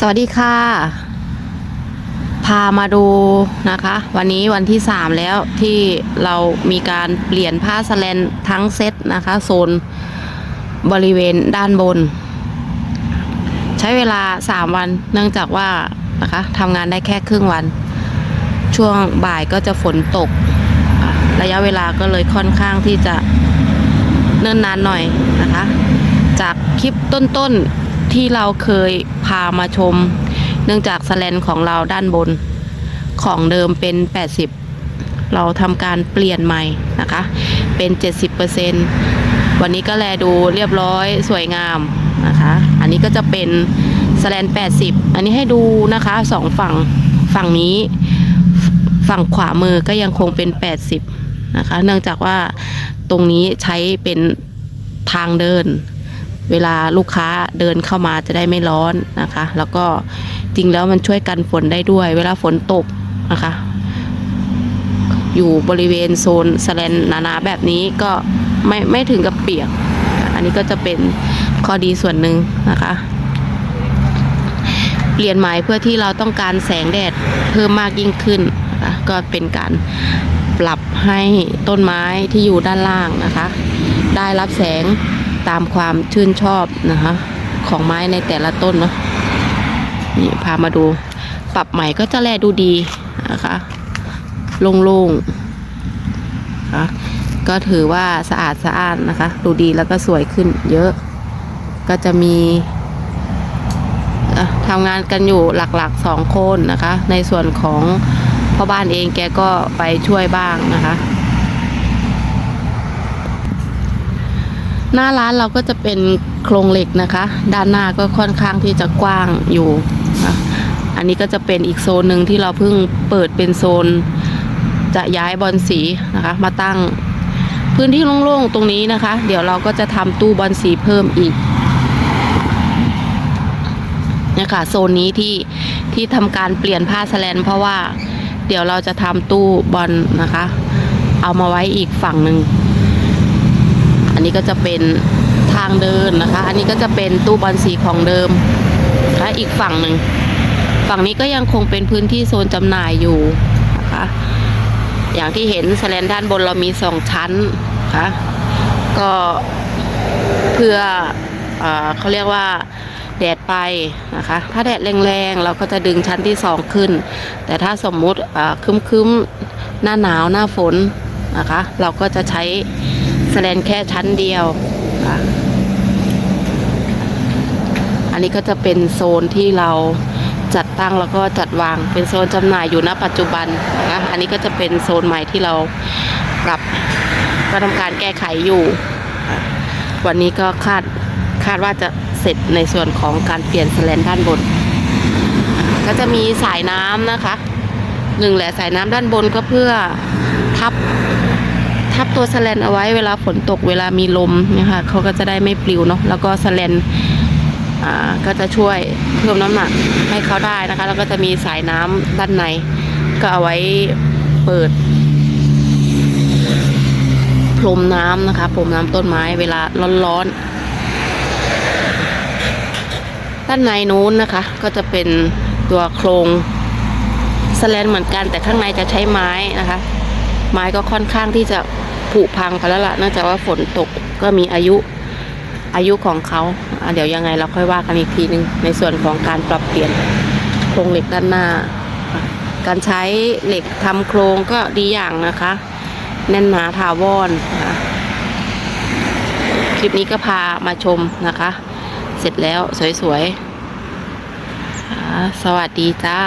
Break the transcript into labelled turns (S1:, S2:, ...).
S1: สวัสดีค่ะ พามาดูนะคะ วันนี้วันที่3แล้วที่เรามีการเปลี่ยนผ้าสแลนทั้งเซตนะคะโซนบริเวณด้านบน ใช้เวลา3วันเนื่องจากว่านะคะทำงานได้แค่ครึ่งวัน ช่วงบ่ายก็จะฝนตก ระยะเวลาก็เลยค่อนข้างที่จะเนิ่นนานหน่อยนะคะ จากคลิปต้นๆ ที่เราเคยพามาชม เนื่องจากสแลนของเราด้านบนของเดิมเป็น 80 เราทำการเปลี่ยนใหม่นะคะ เป็น 70%วันนี้ก็แลดูเรียบร้อยสวยงามนะคะ อันนี้ก็จะเป็นสแลน 80 อันนี้ให้ดูนะคะสองฝั่งฝั่งนี้ ฝั่งขวามือก็ยังคงเป็น 80 นะคะ เนื่องจากว่าตรงนี้ใช้เป็นทางเดิน เวลาลูกค้าเดินเข้ามาจะได้ไม่ร้อนนะคะ แล้วก็จริงแล้วมันช่วยกันฝนได้ด้วย เวลาฝนตกนะคะ อยู่บริเวณโซนสแลนหนาๆแบบนี้ก็ไม่ไม่ถึงกับเปียก อันนี้ก็จะเป็นข้อดีส่วนหนึ่งนะคะเปลี่ยนใหม่เพื่อที่เราต้องการแสงแดดเพิ่มมากยิ่งขึ้นนะะก็เป็นการปรับให้ต้นไม้ที่อยู่ด้านล่างนะคะ ได้รับแสง ตามความชื่นชอบนะคะ ของไม้ในแต่ละต้นเนาะนี่พามาดู ปรับใหม่ก็จะแลดูดีนะคะโล่งๆนะคะก็ถือว่าสะอาดสะอ้านนะคะ ดูดีแล้วก็สวยขึ้นเยอะ ก็จะมีทำงานกันอยู่หลักๆสองคนนะคะ ในส่วนของพ่อบ้านเองแกก็ไปช่วยบ้างนะคะ หน้าร้านเราก็จะเป็นโครงเหล็กนะคะ ด้านหน้าก็ค่อนข้างที่จะกว้างอยู่อันนี้ก็จะเป็นอีกโซนหนึ่งที่เราเพิ่งเปิดเป็นโซน จะย้ายบอลสีนะคะ มาตั้งพื้นที่โล่งๆตรงนี้นะคะ เดี๋ยวเราก็จะทำตู้บอลสีเพิ่มอีกเนี่ยค่ะโซนนี้ที่ที่ทำการเปลี่ยนผ้าสแลน เพราะว่าเดี๋ยวเราจะทำตู้บอลนะคะ เอามาไว้อีกฝั่งหนึ่ง อันนี้ก็จะเป็นทางเดินนะคะ อันนี้ก็จะเป็นตู้บอลสีของเดิมและอีกฝั่งหนึ่ง ฝั่งนี้ก็ยังคงเป็นพื้นที่โซนจำหน่ายอยู่นะคะ อย่างที่เห็นแสลนด้านบนเรามีสองชั้นนะคะก็เพื่อเอเขาเรียกว่าแดดไปนะคะ ถ้าแดดแรงๆ เราก็จะดึงชั้นที่สองขึ้น แต่ถ้าสมมุติคึมๆ หน้าหนาวหน้าฝนนะคะ เราก็จะใช้ สแลนแค่ชั้นเดียวค่ะอันนี้ก็จะเป็นโซนที่เราจัดตั้งแล้วก็จัดวางเป็นโซนจำหน่ายอยู่ณปัจจุบันนะอันนี้ก็จะเป็นโซนใหม่ที่เราปรับก็ทำการแก้ไขอยู่ วันนี้ก็คาดคาดว่าจะเสร็จในส่วนของการเปลี่ยนสแลนด้านบน ก็จะมีสายน้ำนะคะหนึ่งแหละสายน้ำด้านบนก็เพื่อทับ ทับตัวสแลนเอาไว้เวลาฝนตกเวลามีลมเนี่ยค่ะเขาก็จะได้ไม่ปลิวเนาะแล้วก็สแลนก็จะช่วยเพิ่มน้ำหนักให้เขาได้นะคะ แล้วก็จะมีสายน้ำด้านใน ก็เอาไว้เปิดพรมน้ำนะคะพรมน้ำต้นไม้เวลาร้อนๆด้านในนู้นนะคะ ก็จะเป็นตัวโครงสแลนเหมือนกัน แต่ข้างในจะใช้ไม้นะคะ ไม้ก็ค่อนข้างที่จะ ผุพังไปแล้วล่ะเนื่องจากว่าฝนตกก็มีอายุอายุของเขาเดี๋ยวยังไงเราค่อยว่ากันอีกทีหนึ่งในส่วนของการปรับเปลี่ยนโครงเหล็กด้านหน้า การใช้เหล็กทำโครงก็ดีอย่างนะคะ แน่นหนาถาวรนะคะคลิปนี้ก็พามาชมนะคะ เสร็จแล้วสวยๆสวัสดีจ้า